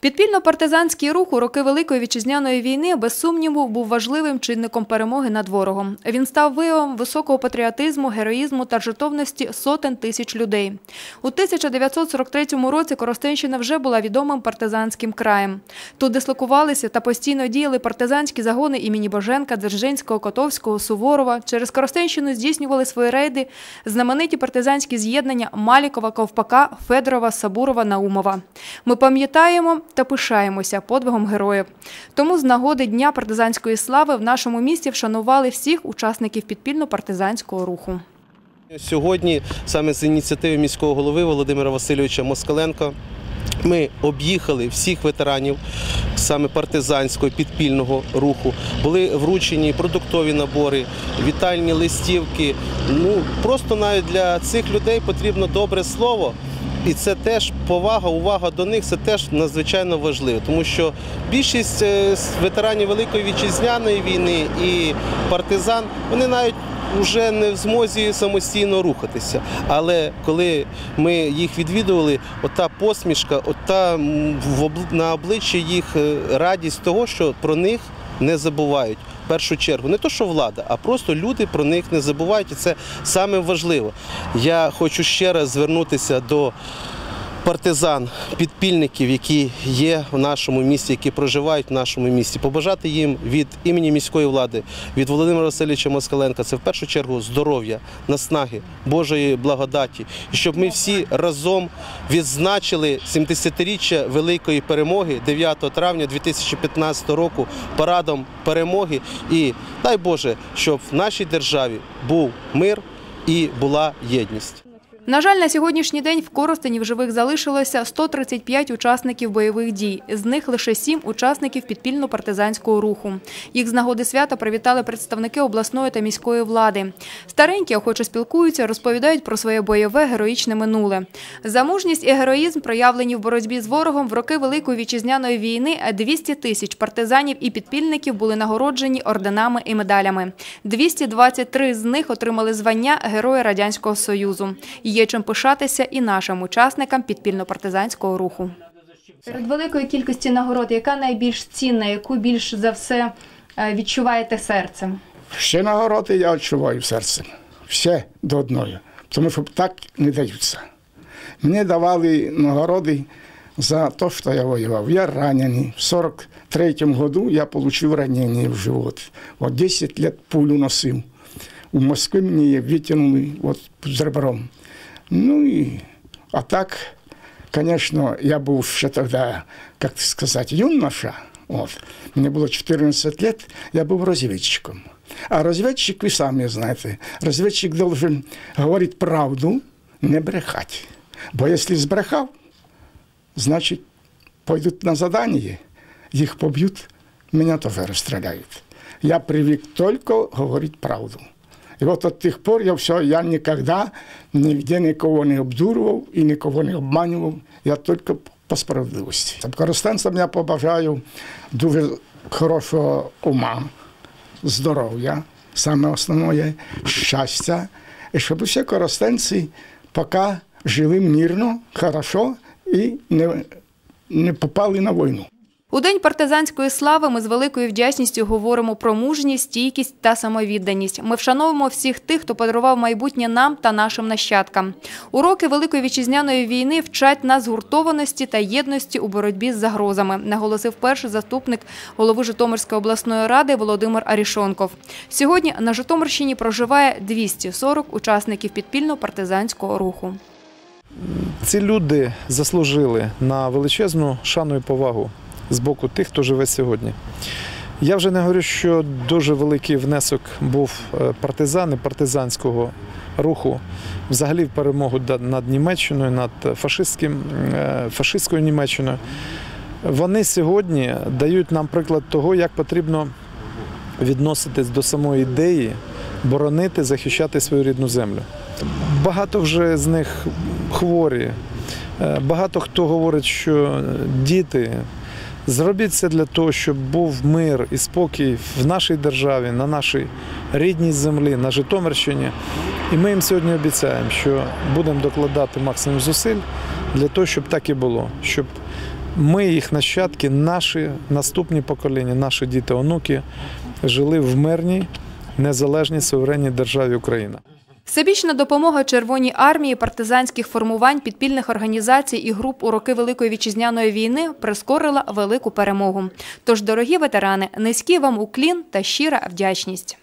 Підпільно-партизанський рух у роки Великої вітчизняної війни без сумніву був важливим чинником перемоги над ворогом. Він став виявом високого патріотизму, героїзму та жертовності сотень тисяч людей. У 1943 році Коростенщина вже була відомим партизанським краєм. Тут дислокувалися та постійно діяли партизанські загони імені Боженка, Дзержинського, Котовського, Суворова. Через Коростенщину здійснювали свої рейди знамениті партизанські з'єднання Малікова, Ковпака, Федорова, Сабурова, Наумова. Ми пам'ятаємо та пишаємося подвигом героїв. Тому з нагоди Дня партизанської слави в нашому місті вшанували всіх учасників підпільно-партизанського руху. Сьогодні саме з ініціативи міського голови Володимира Васильовича Москаленка ми об'їхали всіх ветеранів саме партизанського підпільного руху. Були вручені продуктові набори, вітальні листівки. Ну просто навіть для цих людей потрібно добре слово. І це теж повага, увага до них це теж надзвичайно важливо, тому що більшість е, ветеранів Великої вітчизняної війни і партизан вони навіть вже не в змозі самостійно рухатися. Але коли ми їх відвідували, ота посмішка, ота на обличчі їх е, радість того, що про них не забувають. В першу чергу, не то, що влада, а просто люди про них не забувають, і це саме важливо. Я хочу ще раз звернутися до партизан, підпільників, які є в нашому місті, які проживають в нашому місті, побажати їм від імені міської влади, від Володимира Васильовича Москаленка, це в першу чергу здоров'я, наснаги, Божої благодаті, і щоб ми всі разом відзначили 70-річчя великої перемоги 9 травня 2015 року парадом перемоги. І дай Боже, щоб в нашій державі був мир і була єдність. На жаль, на сьогоднішній день в Коростені в живих залишилося 135 учасників бойових дій. З них лише 7 учасників підпільно-партизанського руху. Їх з нагоди свята привітали представники обласної та міської влади. Старенькі охоче спілкуються, розповідають про своє бойове героїчне минуле. За мужність і героїзм, проявлені в боротьбі з ворогом в роки Великої вітчизняної війни, 200 тисяч партизанів і підпільників були нагороджені орденами і медалями. 223 з них отримали звання Героя Радянського Союзу. Є чим пишатися і нашим учасникам підпільно-партизанського руху. Серед великої кількості нагород, яка найбільш цінна, яку більш за все е, відчуваєте серцем? Ще нагороди я відчуваю серцем. Все до одної. Тому що так не даються. Мені давали нагороди за те, що я воював. Я ранений. В 43-му году я отримав ранення в живот. От 10 років пулю носив. У Москві мені її витягнули от, з ребром. Ну і, а так, звісно, я був ще тоді, як сказати, юноша. От. Мені було 14 років, я був розвідчиком. А розвідчик, ви самі знаєте, розвідчик должен говорити правду, не брехати. Бо якщо збрехав, значить пойдуть на задання, їх поб'ють, мене теж розстріляють. Я привик тільки говорити правду. І от от тих пор я все, я ніколи ніде нікого не обдурював і нікого не обманював. Я тільки по справедливості. Користенцям я побажаю дуже хорошого ума, здоров'я, саме основне щастя, і щоб усі користенці поки жили мирно, хорошо і не, не попали на війну. У День партизанської слави ми з великою вдячністю говоримо про мужність, стійкість та самовідданість. Ми вшановуємо всіх тих, хто подарував майбутнє нам та нашим нащадкам. Уроки Великої вітчизняної війни вчать нас згуртованості та єдності у боротьбі з загрозами, наголосив перший заступник голови Житомирської обласної ради Володимир Арішонков. Сьогодні на Житомирщині проживає 240 учасників підпільно-партизанського руху. Ці люди заслужили на величезну шану і повагу з боку тих, хто живе сьогодні. Я вже не говорю, що дуже великий внесок був е, партизан і партизанського руху взагалі в перемогу над Німеччиною, над фашистським, е, фашистською Німеччиною. Вони сьогодні дають нам приклад того, як потрібно відноситись до самої ідеї, боронити, захищати свою рідну землю. Багато вже з них хворі. Е, Багато хто говорить, що діти, зробіть це для того, щоб був мир і спокій в нашій державі, на нашій рідній землі, на Житомирщині. І ми їм сьогодні обіцяємо, що будемо докладати максимум зусиль для того, щоб так і було, щоб ми, їх нащадки, наші наступні покоління, наші діти, онуки жили в мирній, незалежній суверенній державі Україна. Всебічна допомога Червоній армії, партизанських формувань, підпільних організацій і груп у роки Великої вітчизняної війни прискорила велику перемогу. Тож, дорогі ветерани, низький вам уклін та щира вдячність.